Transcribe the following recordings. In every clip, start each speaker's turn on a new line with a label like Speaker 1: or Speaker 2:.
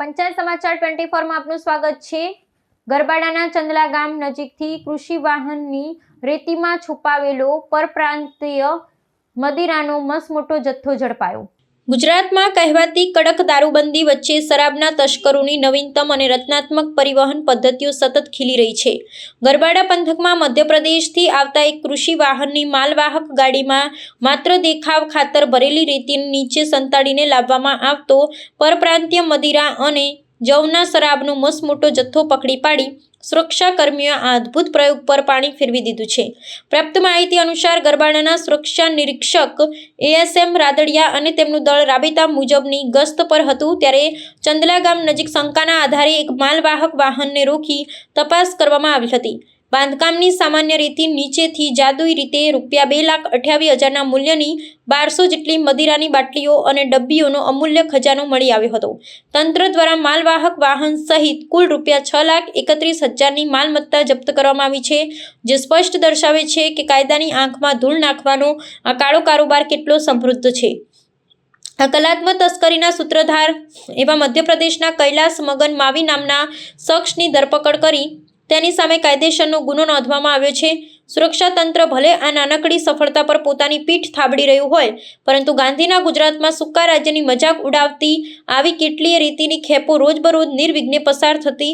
Speaker 1: પંચાયત સમાચાર ટ્વેન્ટી ફોરમાં આપનું સ્વાગત છે. ગરબાડાના ચંદલા ગામ નજીકથી કૃષિ વાહનની રેતીમાં છુપાવેલો પરપ્રાંતીય મદિરાનો મસમોટો જથ્થો ઝડપાયો. ગુજરાતમાં કહેવાતી કડક દારૂબંધી વચ્ચે શરાબના તસ્કરોની નવીનતમ અને રચનાત્મક પરિવહન પદ્ધતિઓ સતત ખીલી રહી છે. ગરબાડા પંથકમાં મધ્યપ્રદેશથી આવતા એક કૃષિ વાહનની માલવાહક ગાડીમાં માત્ર દેખાવ ખાતર ભરેલી રેતી નીચે સંતાડીને લાવવામાં આવતો પરપ્રાંતીય મદિરા અને જવના શરાબનો મસમોટો જથ્થો પકડી પાડી સુરક્ષા કર્મીઓએ આ અદ્ભુત પ્રયોગ પર પાણી ફેરવી દીધું છે. પ્રાપ્ત માહિતી અનુસાર ગરબાડાના સુરક્ષા નિરીક્ષક એએસએમ રાદડિયા અને તેમનું દળ રાબેતા મુજબની ગસ્ત પર હતું ત્યારે ચંદલા ગામ નજીક શંકાના આધારે એક માલવાહક વાહનને રોકી તપાસ કરવામાં આવી હતી. બાંધકામની સામાન્ય રીતે નીચેથી જાદુઈ રીતે રૂપિયા બે લાખ અઠ્યાવીસ હજારના મૂલ્યની બારસો જેટલી મદિરાની બાટલીઓ અને ડબ્બીઓનો અમૂલ્ય ખજાનો મળી આવ્યો હતો. તંત્ર દ્વારા માલવાહક વાહન સહિત કુલ રૂપિયા છ લાખ એકત્રીસ હજારની માલમત્તા જપ્ત કરવામાં આવી છે, જે સ્પષ્ટ દર્શાવે છે કે કાયદાની આંખમાં ધૂળ નાખવાનો આ કાળો કારોબાર કેટલો સમૃદ્ધ છે. આ કલાત્મક તસ્કરીના સૂત્રધાર એવા મધ્યપ્રદેશના કૈલાસ મગન માવી નામના શખ્સની ધરપકડ કરી તેની સામે કાયદેસરનો ગુનો નોંધવામાં આવ્યો છે. સુરક્ષા તંત્ર ભલે આ નાનકડી સફળતા પર પોતાની પીઠ થાબડી રહ્યું હોય, પરંતુ ગાંધીના ગુજરાતમાં સુકા રાજ્યની મજાક ઉડાવતી આવી કેટલીય રીતિની ખેપો રોજબરોજ નિર્વિઘ્ને પસાર થતી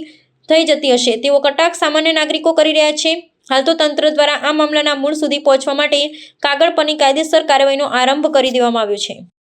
Speaker 1: થઈ જતી હશે. તેવો કટાક્ષ સામાન્ય નાગરિકો કરી રહ્યા છે. હાલ તો તંત્ર દ્વારા આ મામલાના મૂળ સુધી પહોંચવા માટે કાગળ પરની કાયદેસર કાર્યવાહીનો આરંભ કરી દેવામાં આવ્યો છે.